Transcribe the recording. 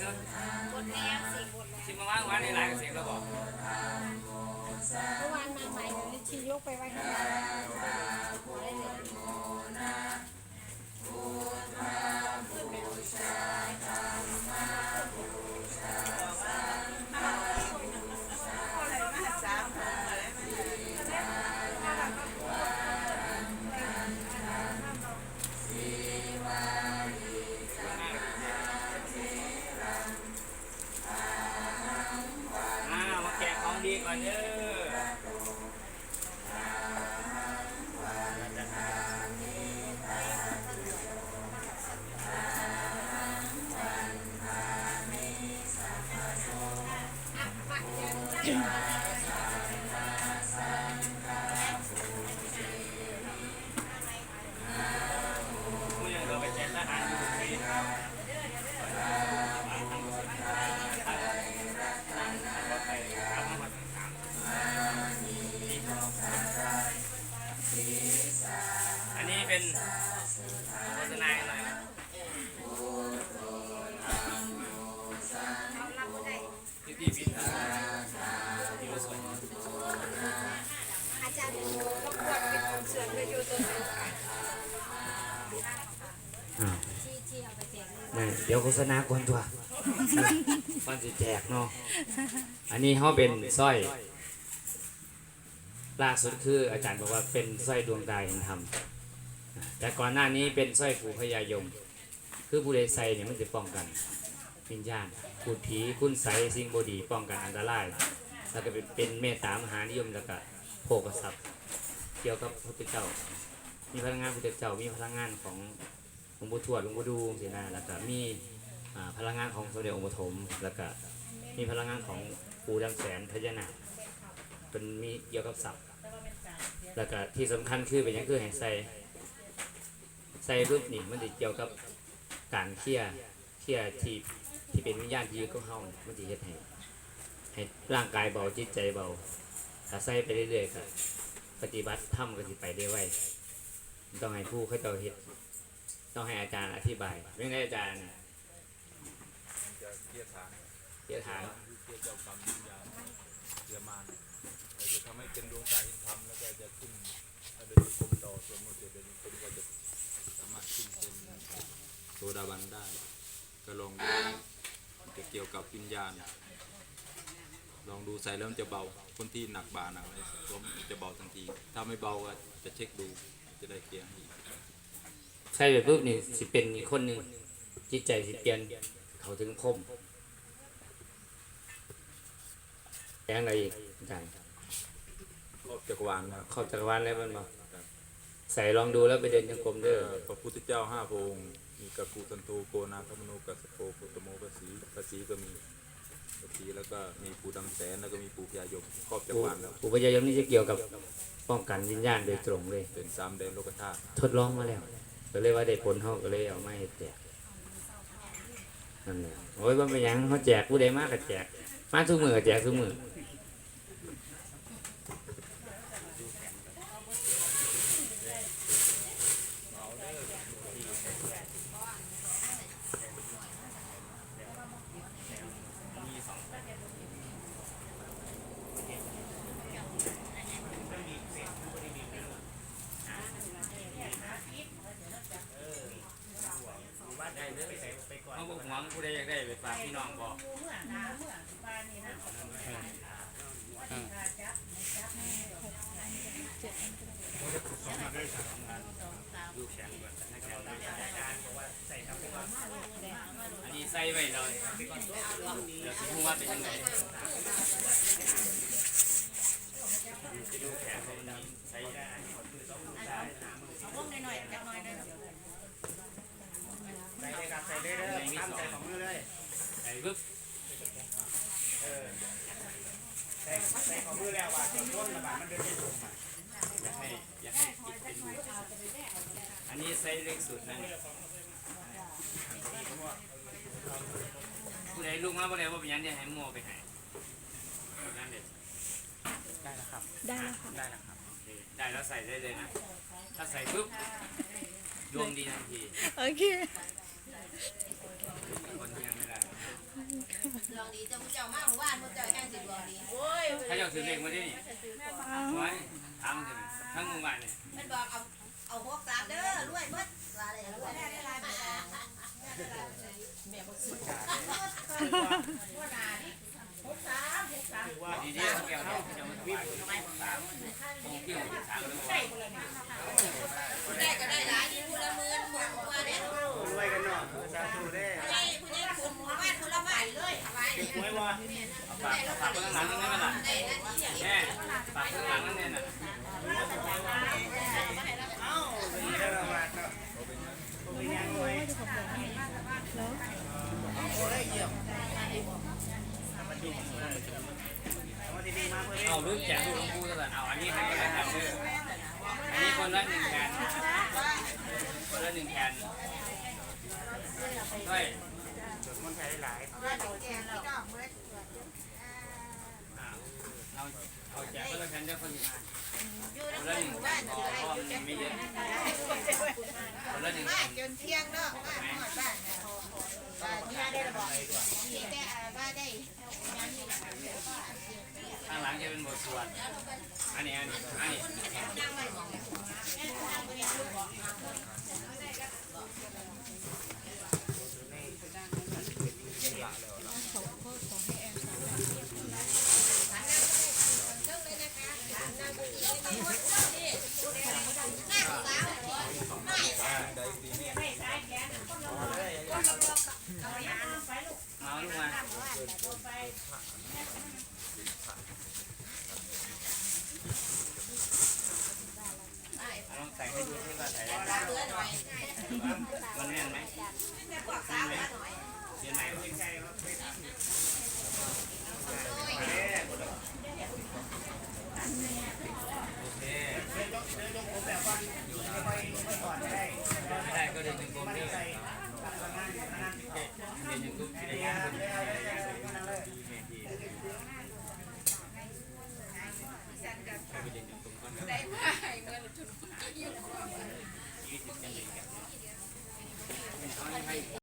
เอาเสกไปเถอะบทแรกสี่บทที่มาว่างวันในหลายเสกแล้วบอกเมื่อวานมาใหม่เดี๋ยวลิชียกไปไว้ข้างหลังอ่ ข เป็นโฆษณาหน่อยเอารับบ่ได้ที่ที่พิษที่ผสมอาจารย์รบกวนเป็นคนเชิญไปอยู่ตัวนี้อ่าที่ที่เอาไปแจกเลยไม่เดี๋ยวโฆษณาก่อนตัวฟันสิแจกเนาะอันนี้เขาเป็นสร้อยล่าสุดคืออาจารย์บอกว่าเป็นสร้อยดวงตาเห็นธรรม แต่ก่อนหน้านี้เป็นสร้อยปู่พญายม คือผู้ใดใส่เนี่ยมันจะป้องกันวิญญาณพูดผีคุณใสยสิ่งบดีป้องกันอันตรายแล้วก็เป็นเป็นเมตตามหานิยมแล้วก็โภกทรัพย์เกี่ยวกับพระพุทธเจ้า มีพลังงานพระพุทธเจ้ามีพลังงานของหลวงปู่ทวดหลวงปู่ดูสินะแล้วก็มีพลังงานของสมเด็จองค์ปฐมแล้วก็มีพลังงานของปู่ดำแสนพญานาคเป็นมีเกี่ยวกับศัพท์แล้วก็ที่สำคัญคือเป็นยังคือให้ใส่ ใส่รูปนี่มันจะเกี่ยวกับการเคลียร์เคลียร์ที่ที่เป็นวิญญาณที่ยู่กับเฮามันจะเฮ็ดให้ให้ร่างกายเบาจิตใจเบาถ้าใส่ไปเรื่อยๆก็ปฏิบัติธรรมก็สิไปได้ไวต้องให้ผู้เขาเจ้าเฮ็ดต้องให้อาจารย์อธิบายไม่ได้อาจารย์เกียรฐานเกียวถามคือเกียรเจ้ากรรมวิญญาณเกียรมารจะทำให้เป็นดวงตาเห็นธรรมแล้วก็จะขึ้นถ้าเดินกรมต่อส่วนมันจะเดินกรมก็จะสามารถ ขึ้นเป็นโสดาบันได้ ก็ลองดูมันจะเกี่ยวกับวิญญาณ ลองดูใส่แล้วมันจะเบา คนที่หนักบ่าหนักอะไรสวมจะเบาทันที ถ้าไม่เบาก็จะเช็คดูจะได้เกียร์ให้ใช่แบบปุ๊บนี่สิเป็นอีกคนหนึ่งจิตใจสิเปลี่ยนเขาถึงคมแย่งอะไรอีกอาจารย์ครอบจักรวาลนะครับเข้าจักรวาลแล้วมันบอก ใส่ลองดูแล้วไปเดินยังกรมเด้อเอ่อพระพุทธเจ้าห้าพระองค์มีกักูตันโตโกนาคมโนกัสสโปโกตโมกัสสีกัสสีก็มีกัสสีแล้วก็มีปู่ดำแสนแล้วก็มีปู่พญายมครอบจักรปู่วาลแล้วปู่พญายมนี่จะเกี่ยวกับป้องกันวิญญาณโดยตรงเลยเป็นสามแดนโลกธาตุทดลองมาแล้วก็เลยว่าได้ผลเขาก็เลยเอามาให้แจกนั่นแหละโอ้ยว่าเป็นหยังเขาแจกผู้ใดมากก็แจกมาทุกมือก็แจกทุกมือ เขาบอกหวงผู้ใดอยากได้ไปฝากพี่น้องบอกอันนี้ใส่ไว้เลยเดี๋ยวสิดว่าเป็นยังไงไปดูแขนเขามันนี้ใส่ได้ พวกหน่อยๆจักหน่อยได้ ใส่เลยครับใส่เลยเด้อตั้งใจของมือเลย ใส่ปึ๊บใส่ของมือแล้วว่าจนต้นระบาดมันเดินไม่ถูกอยากให้อยากให้จิตเป็นบุญอันนี้ใส่เล็กสุดนะผู้ใดลูกมาบ่ได้ว่าเป็นหยังจะให้หมอไปให้นั่นเด็ดได้แล้วครับได้แล้วค่ะได้แล้วครับโอเคได้แล้วใส่ได้เลยนะถ้าใส่ปุ๊บดวงดีทันทีโอเค คนที่ยังไม่ได้ ลองดีเจ้าเจ้ามากว่านเจ้าแห้งสิบลองดีถ้าอยากซื้อเลขมาดิไว้ทำถึงทั้งหมู่บ้านเนี่ยมันบอกเอาเอาหกสามเด้อรวยมดว่าอะไรรวยได้ได้ได้แม่บอกสุดว่านาดิหกสามหกสามดีดีๆเขาแก้วเนี่ยจะมาถวายสามองค์ที่หกสามเลยว่าได้ก็ได้หลายนี่พูละหมื่นหมื่นกว่าเนี่ยรวยกันเนาะสาธุเด้ ไมเนี่ยวะฝากฝากข้างหลังนั่นได้ไหมล่ะแม่ฝากข้างหลังนั่นเนี่ยน่ะเอ้าเป็นได้ละบาเนาะเป็นยังรวยโอ้ยเยี่ยมมาดีมาดีมาเพื่อน เอารุ่นแจกลูกหลวงปู่ซะก่อนเอาอันนี้ให้กันแล้วกันเด้ออันนี้คนละหนึ่งแผ่นคนละหนึ่งแผ่นด้วย มันใช้หลาย เอาเอาแจก คนละแผ่นเที่ยู่คนในละมู่แผ่บ้านนะว่ามันไม่เยอะคนละบ้าแผ่นนจนเที่ยงเนาะบ้านหอาบ้าได้ระบอกที่แต่บ้านได้ข้างหลังจะเป็นบทสวดอันนี้อันนี้อันนี้มาลูก มาลองใส่ให้ดูที่ว่าใส่ได้ไหมมันแน่นไหม เรียนไหนวะโอเคไม่ได้ก็เดินจงกรมด้วยเดินจงกรมที่ไหนงานคนที่ไหนแม่ทีไปเดินจงกรมก่อนได้ไหมเงินชุดยี่สิบจังเลย